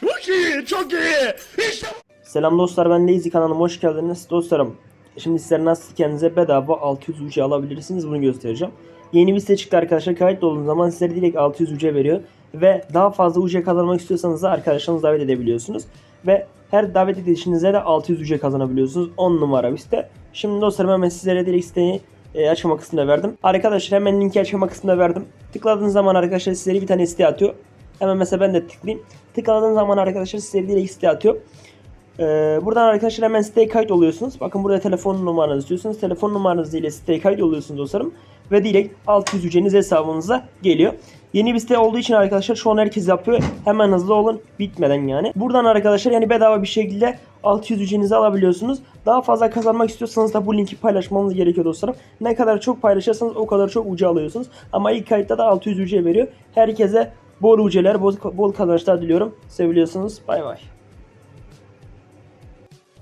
Çok iyi, çok iyi. İşte Selam dostlar ben Lazy kanalıma hoş geldiniz dostlarım. Şimdi sizler nasıl kendinize bedava 600 UC alabilirsiniz bunu göstereceğim. Yeni bir site çıktı arkadaşlar kayıt olduğunuz zaman sizlere direkt 600 UC veriyor. Ve daha fazla UC kazanmak istiyorsanız da arkadaşlarınızı davet edebiliyorsunuz. Ve her davet edişinizde de 600 UC kazanabiliyorsunuz. 10 numara bir site. Şimdi dostlarım hemen sizlere direkt siteyi e, açıklama kısmında verdim. Arkadaşlar hemen linki açıklama kısmında verdim. Tıkladığınız zaman arkadaşlar sizlere bir tane site atıyor. Hemen mesela ben de tıklayayım. Tıkladığınız zaman arkadaşlar sizlere direkt site atıyor. Ee, buradan arkadaşlar hemen siteye kayıt oluyorsunuz. Bakın burada telefon numaranızı istiyorsunuz. Telefon numaranız ile siteye kayıt oluyorsunuz dostlarım. Ve direkt 600 ücreniz hesabınıza geliyor. Yeni bir site olduğu için arkadaşlar şu an herkes yapıyor. Hemen hızlı olun bitmeden yani. Buradan arkadaşlar yani bedava bir şekilde 600 ücrenizi alabiliyorsunuz. Daha fazla kazanmak istiyorsanız da bu linki paylaşmanız gerekiyor dostlarım. Ne kadar çok paylaşırsanız o kadar çok ucu alıyorsunuz. Ama ilk kayıtta da 600 ücre veriyor. Herkese bol uceler, bol, bol kazançlar diliyorum. Seviliyorsunuz. Bay bay.